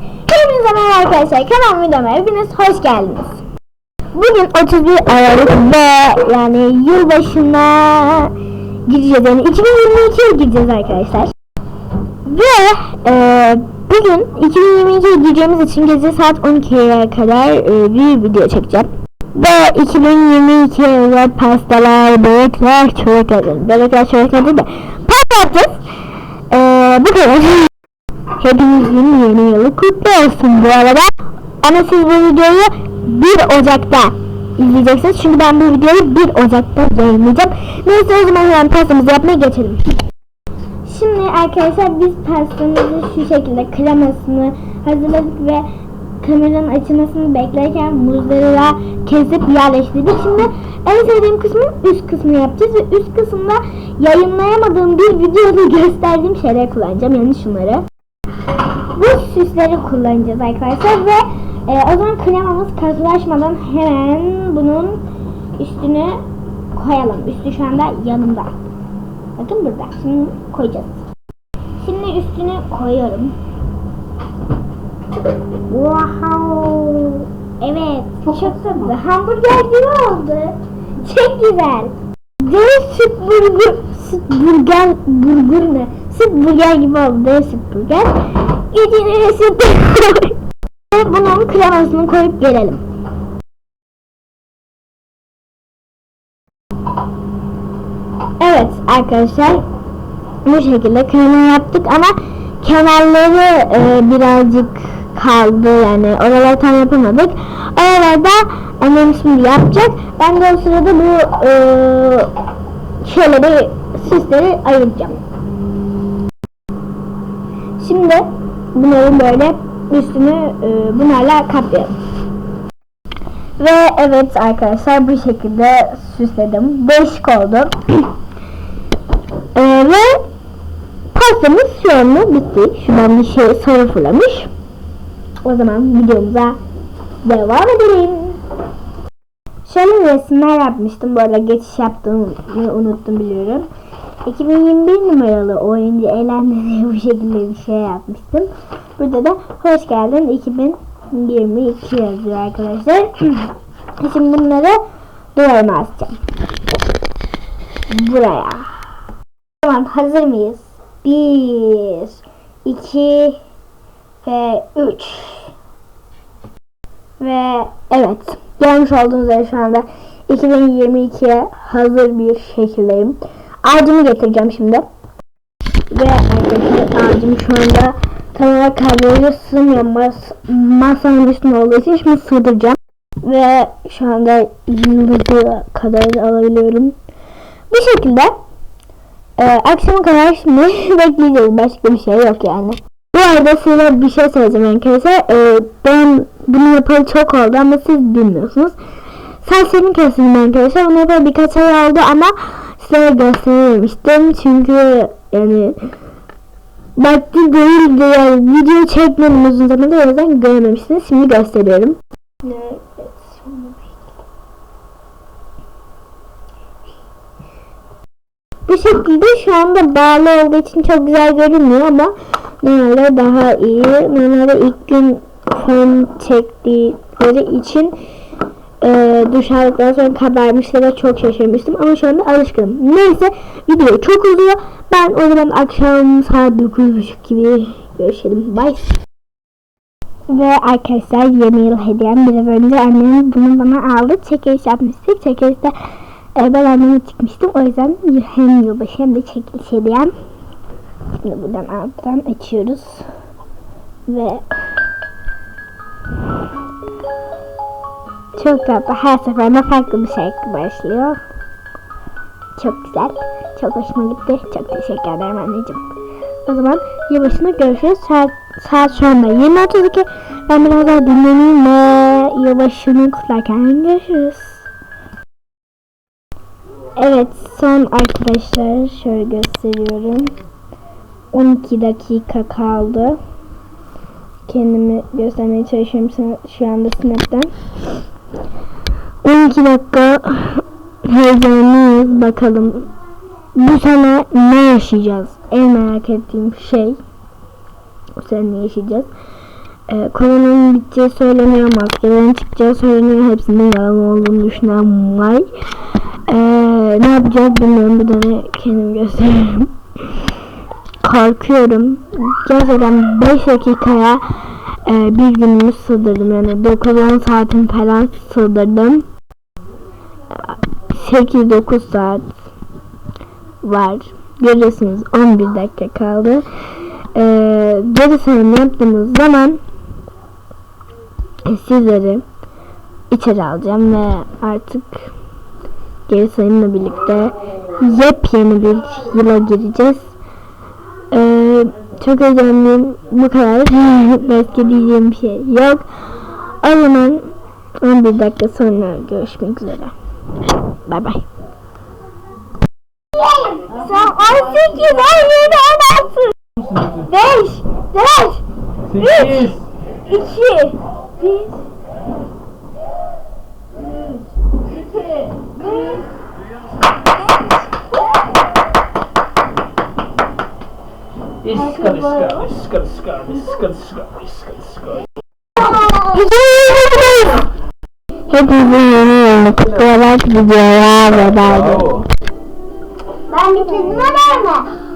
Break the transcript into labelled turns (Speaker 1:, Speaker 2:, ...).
Speaker 1: Hepinize merhaba arkadaşlar. Kanal videoma hepiniz hoş geldiniz. Bugün 31 Aralık ve yani yılbaşına gideceğiz. Yani 2022'ye gideceğiz arkadaşlar. Ve e, bugün 2022'ye gideceğimiz için gece saat 12'ye kadar e, bir video çekeceğim. Ve 2022'ye özel pastalar, börekler, çörekler, börekler, çörekler değil de pasta yapacağız. E, bu kadar. Hepinizin yeni yılı kutlu olsun bu arada. Ama siz bu videoyu 1 Ocak'ta izleyeceksiniz. Çünkü ben bu videoyu 1 Ocak'ta yayınlayacağım. Neyse o zaman hemen pastamızı yapmaya geçelim. Şimdi arkadaşlar biz pastamızı şu şekilde kremasını hazırladık ve kameranın açılmasını beklerken muzları da kesip yerleştirdik. Şimdi en sevdiğim kısmın üst kısmını yapacağız ve üst kısımda yayınlayamadığım bir videoda gösterdiğim şeyler kullanacağım. Yani şunları. Bu süsleri kullanacağız arkadaşlar ve e, o zaman kremamız katılaşmadan hemen bunun üstüne koyalım. Üstü şu anda yanımda. Bakın burada. Şimdi koyacağız. Şimdi üstüne koyuyorum. Wow. Evet. Çok tatlı. Hamburger gibi oldu. Çok güzel. Dev süt burger. Süt burger. Burger ne? Süt burger gibi oldu. Dev süt burger. Koy. Ve bunun kremasını koyup gelelim. Evet arkadaşlar bu şekilde krema yaptık ama kenarları e, birazcık kaldı yani oraları tam yapamadık. Oralarda annem şimdi yapacak. Ben de o sırada bu e, şeyleri süsleri ayıracağım. Şimdi bunların böyle üstünü e, bunlarla kaplayalım. Ve evet arkadaşlar bu şekilde süsledim. Değişik oldu. Ee, ve pastamız şu anda bitti. Şuradan bir şey sarı fırlamış. O zaman videomuza devam edelim. Şöyle resimler yapmıştım. Bu arada geçiş yaptığımı unuttum biliyorum. 2021 numaralı oyuncu eğlendi diye bu şekilde bir şey yapmıştım. Burada da hoş geldin 2022 yazıyor arkadaşlar. Şimdi bunları duvarıma asacağım. Buraya. Tamam hazır mıyız? 1 2 ve 3 Ve evet görmüş olduğunuz üzere şu anda 2022'ye hazır bir şekildeyim. Ağacımı getireceğim şimdi. Ve arkadaşlar ağacım şu anda kamera kabloyu sığmıyor. Mas masanın üstünde olduğu için şimdi sığdıracağım. Ve şu anda yıldızı kadar alabiliyorum. Bu şekilde e, akşama kadar şimdi bekleyeceğiz. Başka bir şey yok yani. Bu arada size bir şey söyleyeceğim arkadaşlar. E, ben bunu yapalı çok oldu ama siz bilmiyorsunuz. Saçlarımı kestim arkadaşlar. Bunu yapalı birkaç ay oldu ama size gösterememiştim. Çünkü yani vakti değildi yani video çekmedim uzun zamandır o yüzden görememişsiniz. Şimdi gösteriyorum. Evet, Bu şekilde şu anda bağlı olduğu için çok güzel görünmüyor ama normalde daha iyi. Normalde ilk gün fön çektikleri için duş aldıktan sonra kabarmışlara çok şaşırmıştım ama şu anda alışkınım. Neyse video çok uzuyor. Ben o zaman akşam saat 9.30 gibi görüşelim. Bye. Ve arkadaşlar yeni yıl hediyem biraz önce annem bunu bana aldı. Çekiliş yapmıştık. Çekilişte e, ben anneme çıkmıştım. O yüzden hem yılbaşı hem de çekiliş hediyem. Şimdi buradan alttan açıyoruz. Ve çok tatlı. Her seferinde farklı bir şey başlıyor. Çok güzel. Çok hoşuma gitti. Çok teşekkür ederim anneciğim. O zaman yılbaşında görüşürüz. Saat, saat şu anda 20.32. Ben biraz daha dinleneyim ve yılbaşını kutlarken görüşürüz. Evet son arkadaşlar şöyle gösteriyorum. 12 dakika kaldı. Kendimi göstermeye çalışıyorum şu anda Snap'ten. 12 dakika heyecanlıyız bakalım. Bu sene ne yaşayacağız? En merak ettiğim şey. Bu sene ne yaşayacağız? e, koronanın biteceği söyleniyor, maskelerin çıkacağı söyleniyor. Hepsinin yalan olduğunu düşünen var. E, ne yapacağız bilmiyorum. Bir tane kendim gösteririm. Korkuyorum. Gerçekten 5 dakikaya e, bir günümü sığdırdım. Yani 9-10 saatim falan sığdırdım. 8-9 saat var. Görüyorsunuz 11 dakika kaldı. Ee, geri sayım yaptığımız zaman sizleri içeri alacağım ve artık geri sayımla birlikte yepyeni bir yıla gireceğiz. Ee, çok heyecanlıyım. Bu kadar. Başka diyeceğim bir şey yok. O zaman 11 dakika sonra görüşmek üzere. Bay bay. Sen 18, 17, 16, 5, 4,
Speaker 2: Sekiz.
Speaker 1: 2, 1.
Speaker 2: İskar, iskar, iskar, iskar, iskar, iskar, iskar, iskar.
Speaker 1: Hepinizin yeni yılını kutlayarak videoya veda ediyorum. Ben bitirdim ama